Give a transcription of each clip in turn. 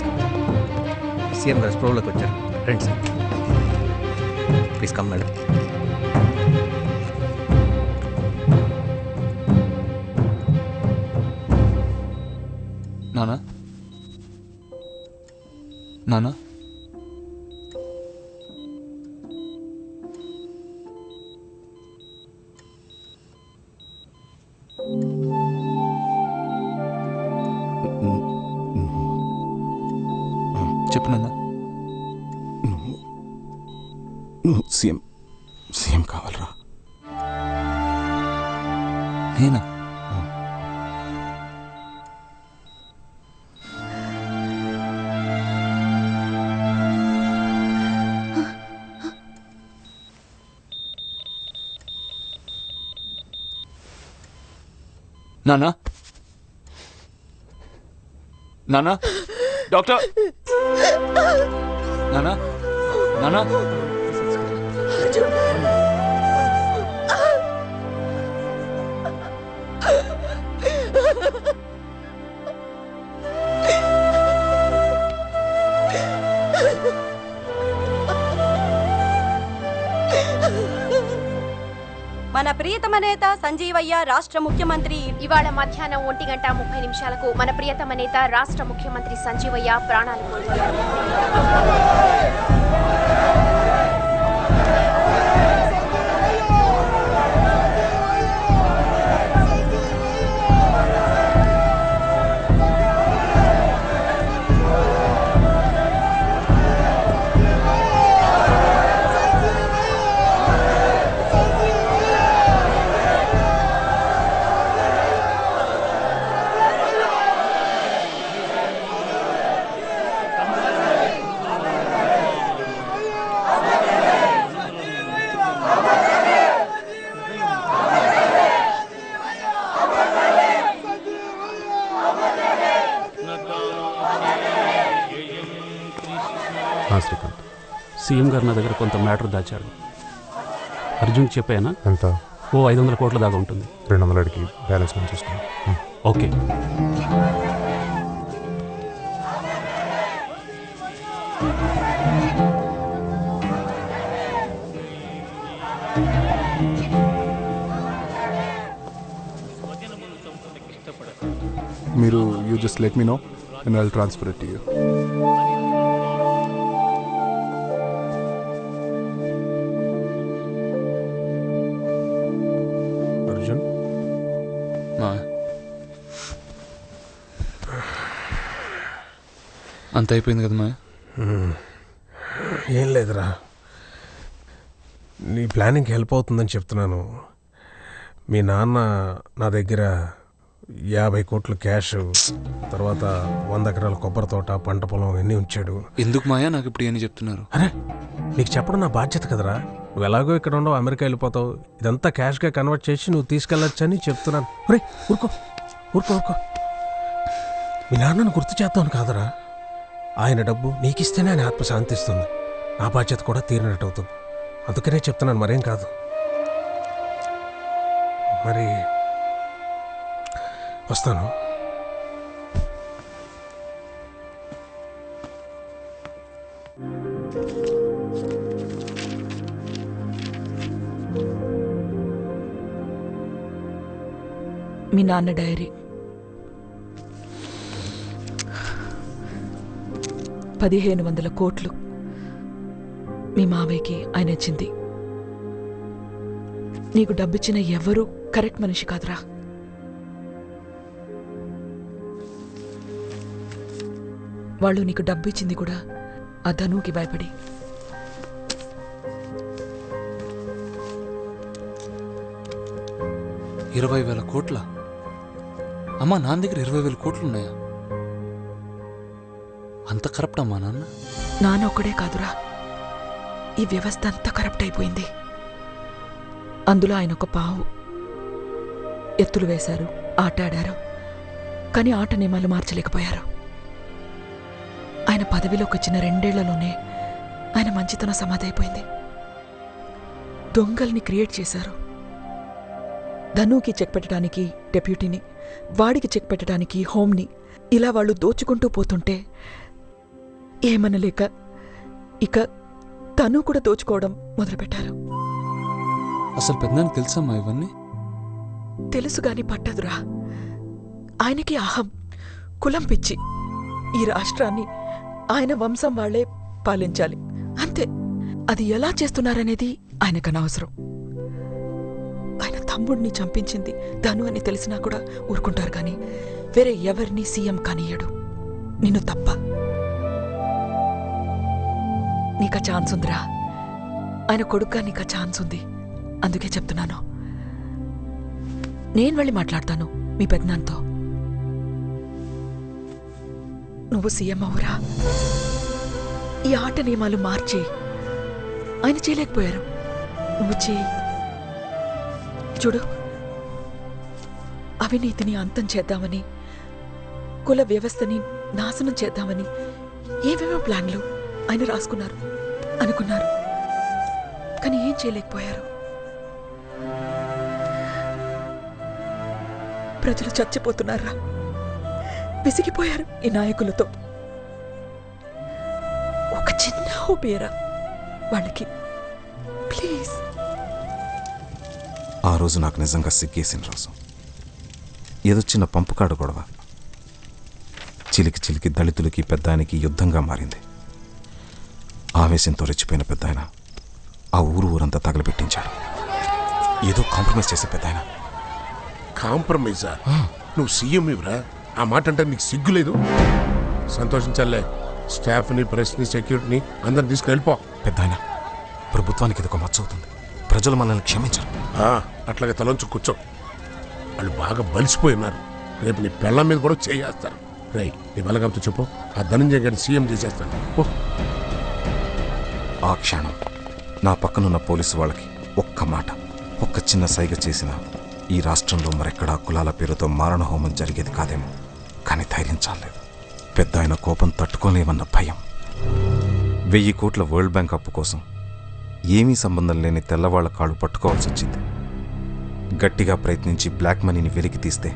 Please CM గారు స్ప్రోలోకి వచ్చారు. రండి సార్. ప్లీజ్ కమ్ మేడం నానా? నానా? సీఎం సీఎం కావాలరా నేనా నానా నానా డాక్టర్ నానా నానా మన ప్రియతమ నేత సంజీవయ్య రాష్ట్ర ముఖ్యమంత్రి ఇవాళ మధ్యాహ్నం ఒంటి గంట ముప్పై నిమిషాలకు మన ప్రియతమ నేత రాష్ట్ర ముఖ్యమంత్రి సంజీవయ్య ప్రాణాలు కోల్పోయారు. సీఎం గారు నా దగ్గర కొంత మ్యాటర్ దాచాడు అర్జున్కి చెప్పానా? ఎంత? ఓ ఐదు వందల కోట్ల దాకా ఉంటుంది. రెండు వందల అడిగి బ్యాలెన్స్ మనం చూసుకున్నాం ఓకే. మీరు you just let me know and I'll transfer it you అంత అయిపోయింది కదా మా ఏం లేదురా. నీ ప్లానింగ్కి హెల్ప్ అవుతుందని చెప్తున్నాను. మీ నాన్న నా దగ్గర యాభై కోట్లు క్యాష్ తర్వాత వంద ఎకరాల కొబ్బరి తోట పంట పొలం అన్నీ ఉంచాడు. ఎందుకు మాయా? నాకు ఇప్పుడు ఏమని చెప్తున్నారు. అరే నీకు చెప్పడం నా బాధ్యత కదరా. నువ్వు ఎలాగో ఇక్కడ ఉండవు అమెరికా వెళ్ళిపోతావు. ఇదంతా క్యాష్గా కన్వర్ట్ చేసి నువ్వు తీసుకెళ్ళొచ్చని చెప్తున్నాను. ఒరే ఊరుకో. ఊరుకో ఊరుకో. మీ నాన్నను గుర్తు చేద్దామని కాదురా. ఆయన డబ్బు నీకిస్తేనే ఆయన ఆత్మ శాంతిస్తుంది నా బాధ్యత కూడా తీరినట్టు అవుతుంది అందుకనే చెప్తున్నాను మరేం కాదు. మరి వస్తాను. మీ నాన్న డైరీ. పదిహేను వందల కోట్లు మీ మావయ్యకి ఆయన ఇచ్చింది. నీకు డబ్బిచ్చిన ఎవరూ కరెక్ట్ మనిషి కాదురా. వాళ్ళు నీకు డబ్బు ఇచ్చింది కూడా ఆ ధనువుకి భయపడి. ఇరవై వేల కోట్ల? అమ్మా నాన్న దగ్గర ఇరవై వేల కోట్లు ఉన్నాయా అంత కరప్ట్ అమ్మా నాన్న? నాన్న ఒక్కడే కాదురా. ఈ వ్యవస్థ అంతా కరప్ట్ అయిపోయింది. అందులో ఆయన ఒక పావు ఎత్తులు వేశారు ఆట ఆడారు కానీ ఆట నియమాలు మార్చలేకపోయారు. ఆయన పదవిలోకి వచ్చిన రెండేళ్ళలోనే ఆయన మంచితనం సమాధైపోయింది. దొంగల్ని క్రియేట్ చేశారు. ధనుకి చెక్ పెట్టడానికి డెప్యూటీని వాడికి చెక్ పెట్టడానికి హోమ్ని ఇలా వాళ్ళు దోచుకుంటూ పోతుంటే ఏమనలేక ఇక తను కూడా దోచుకోవడం మొదలుపెట్టారు. అసలు పెద్దానికి తెలుసమ్మా ఇవన్నీ? తెలుసు గాని పట్టదురా. ఆయనకి అహం కులం పిచ్చి. ఈ రాష్ట్రాన్ని ఆయన వంశం వాళ్ళే పాలించాలి. అంతే. అది ఎలా చేస్తున్నారనేది ఆయనకు అనవసరం ఆయన తమ్ముడిని చంపించింది తను అని తెలిసినా కూడా ఊరుకుంటారు కానీ వేరే ఎవరిని సీఎం కానియడు. నిన్ను తప్ప. నీకా ఛాన్స్ ఉందిరా. ఆయన కొడుగ్గా నీకా ఛాన్స్ ఉంది. అందుకే చెప్తున్నాను. నేను వెళ్ళి మాట్లాడతాను మీ పెద్దనాన్నతో నువ్వు సీఎం అవురా. ఈ ఆట నియమాలు మార్చి ఆయన చేయలేకపోయారు. నువ్వు చేయి చూడు. అవినీతిని అంతం చేద్దామని కుల వ్యవస్థని నాశనం చేద్దామని ఏవేవో ప్లాన్లు ఆయన రాసుకున్నారు అనుకున్నారు. కానీ ఏం చేయలేకపోయారు. ప్రజలు చచ్చిపోతున్నారా? విసిగిపోయారు ఈ నాయకులతో. ఒక చిన్న హోపేరా వాళ్ళకి. ప్లీజ్. ఆ రోజు నాకు నిజంగా సిగ్గేసిన రోజు. ఏదో చిన్న పంపుకాడు గొడవ. చిలికి చిలికి దళితులకి పెద్దానికి యుద్ధంగా మారింది. ఆవేశంతో రెచ్చిపోయిన పెద్దాయన ఆ ఊరు ఊరంతా తగలబెట్టించాడు. ఏదో కాంప్రమైజ్ చేసే పెద్దాయన. కాంప్రమైజా? నువ్వు సీఎం ఇవ్వరా? ఆ మాట అంటే నీకు సిగ్గు లేదు? సంతోషించాలే. స్టాఫ్ని ప్రెస్ని సెక్యూరిటీని అందరిని తీసుకుని వెళ్ళిపో. పెద్దాయన ప్రభుత్వానికి ఇది ఒక మచ్చ అవుతుంది. ప్రజలు మనల్ని క్షమించరు. అట్లాగే తలంచు కూర్చో. వాళ్ళు బాగా బలిసిపోయి ఉన్నారు. రేపు నీ పెళ్ళం మీద కూడా చేయేస్తారు. రై నీ బలగంతో చెప్పు. ఆ ధనంజయ గారిని సీఎం చేసేస్తాను. ఓ ఆ క్షణం నా పక్కనున్న పోలీసు వాళ్ళకి ఒక్క మాట ఒక్క చిన్న సైగ చేసిన ఈ రాష్ట్రంలో మరెక్కడా కులాల పేరుతో మారణహోమం జరిగేది కాదేమో. కానీ ధైర్యం చాలేదు పెద్ద ఆయన కోపం తట్టుకోలేమన్న భయం. వెయ్యి కోట్ల వరల్డ్ బ్యాంక్ అప్పు కోసం ఏమీ సంబంధం లేని తెల్లవాళ్ళ కాళ్ళు పట్టుకోవాల్సి వచ్చింది. గట్టిగా ప్రయత్నించి బ్లాక్ మనీని వెలికి తీస్తే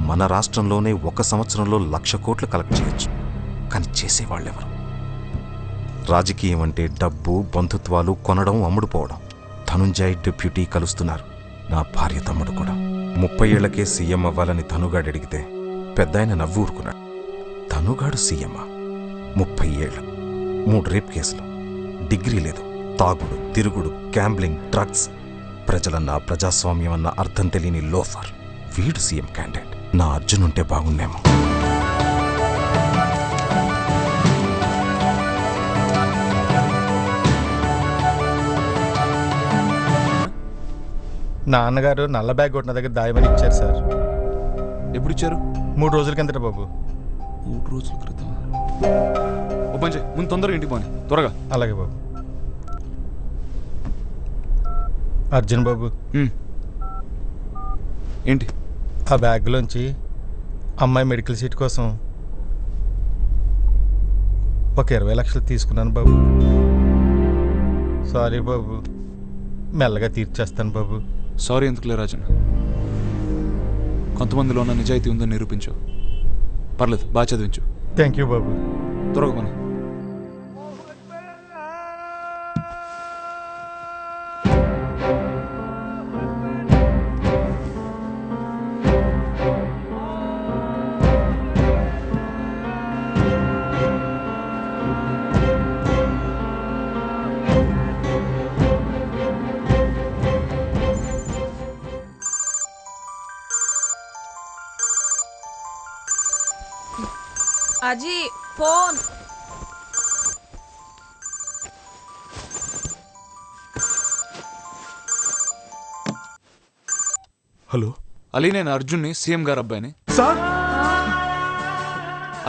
మన రాష్ట్రంలోనే ఒక సంవత్సరంలో లక్ష కోట్లు కలెక్ట్ చేయొచ్చు. కానీ చేసేవాళ్ళెవరు? రాజకీయం అంటే డబ్బు బంధుత్వాలు కొనడం అమ్ముడుపోవడం. ధనుంజయ్ డిప్యూటీ కలుస్తున్నారు. నా భార్య తమ్ముడు కూడా. ముప్పై ఏళ్ళకే సీఎం అవ్వాలని ధనుగాడు అడిగితే పెద్దాయన నవ్వు ఊరుకున్నాడు ధనుగాడు సీఎమ్మా ముప్పై ఏళ్ళు. మూడు రేప్ కేసులు. డిగ్రీ లేదు. తాగుడు తిరుగుడు గ్యాంబ్లింగ్ డ్రగ్స్. ప్రజలన్న ప్రజాస్వామ్యం అన్న అర్థం తెలియని లోఫర్. వీడు సీఎం క్యాండిడేట్. నా అర్జున్ ఉంటే బాగుండేమో. నాన్నగారు నల్ల బ్యాగ్ కొట్టిన దగ్గర దాయమని ఇచ్చారు సార్. ఎప్పుడు ఇచ్చారు? మూడు రోజుల కిందట బాబు. మూడు రోజుల క్రితం. ఓ పని చేయి. ముందు తొందరగా ఇంటికి పోని. త్వరగా. అలాగే బాబు. అర్జున్ బాబు. ఉమ్. ఏంటి? ఆ బ్యాగ్లోంచి అమ్మాయి మెడికల్ సీట్ కోసం ఒక ఇరవై లక్షలు తీసుకున్నాను బాబు. సారీ బాబు. మెల్లగా తీర్చేస్తాను బాబు. సారీ ఎందుకులే రాజన్? కొంతమందిలో ఉన్న నిజాయితీ ఉందని నిరూపించు. పర్లేదు బాగా చదివించు. థ్యాంక్ యూ బాబు. త్వరగా అజీ ఫోన్ హలో అలీ నేను అర్జున్ని సీఎం గారు అబ్బాయిని సార్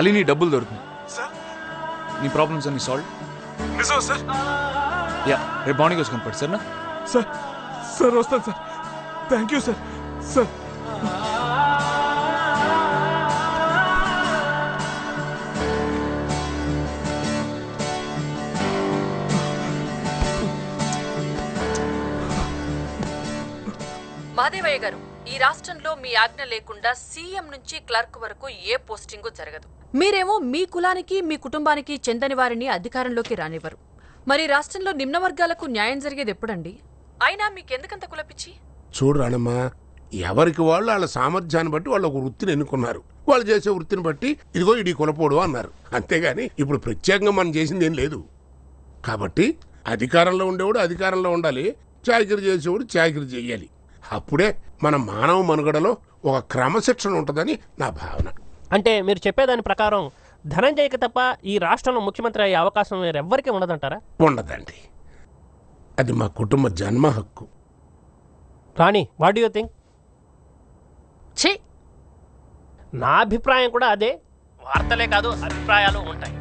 అలీ నీ డబ్బులు దొరుకుతుంది నీ ప్రాబ్లమ్స్ అన్ని సాల్వ్ నిజం సార్ యా రేపు మార్నింగ్ వచ్చి కనపడు సరేనా సార్ సార్ వస్తాను sir thank you sir sir Madevaiah గారు ఈ రాష్ట్రంలో మీ ఆజ్ఞ లేకుండా సీఎం నుంచి క్లర్క్ వరకు ఏ పోస్టింగు జరగదు. మీరేమో మీ కులానికి మీ కుటుంబానికి చెందని వారిని అధికారంలోకి రానివ్వరు. మరి రాష్ట్రంలో నిమ్న వర్గాలకు న్యాయం జరిగేది ఎప్పుడండి? అయినా మీకెందుకంత కులపిచ్చి చూడు రాణమ్మా ఎవరికి వాళ్ళు వాళ్ళ సామర్థ్యాన్ని బట్టి వాళ్ళు ఒక వృత్తిని ఎన్నుకున్నారు. వాళ్ళు చేసే వృత్తిని బట్టి ఇదిగో ఇడి కొలపోడు అన్నారు. అంతేగాని ఇప్పుడు ప్రత్యేకంగా మనం చేసింది ఏం లేదు. కాబట్టి అధికారంలో ఉండేవాడు అధికారంలో ఉండాలి చాకిరి చేసేవాడు చాకిరి చేయాలి. అప్పుడే మన మానవ మనుగడలో ఒక క్రమశిక్షణ ఉంటుందని నా భావన. అంటే మీరు చెప్పేదాని ప్రకారం ధనంజయ్కి తప్ప ఈ రాష్ట్రంలో ముఖ్యమంత్రి అయ్యే అవకాశం వేరెవ్వరికీ ఉండదంటారా? ఉండదండి. అది మా కుటుంబ జన్మ హక్కు. రాణి వాట్ యూ థింక్ ఛీ! నా అభిప్రాయం కూడా అదే. వార్తలే కాదు అభిప్రాయాలు ఉంటాయి.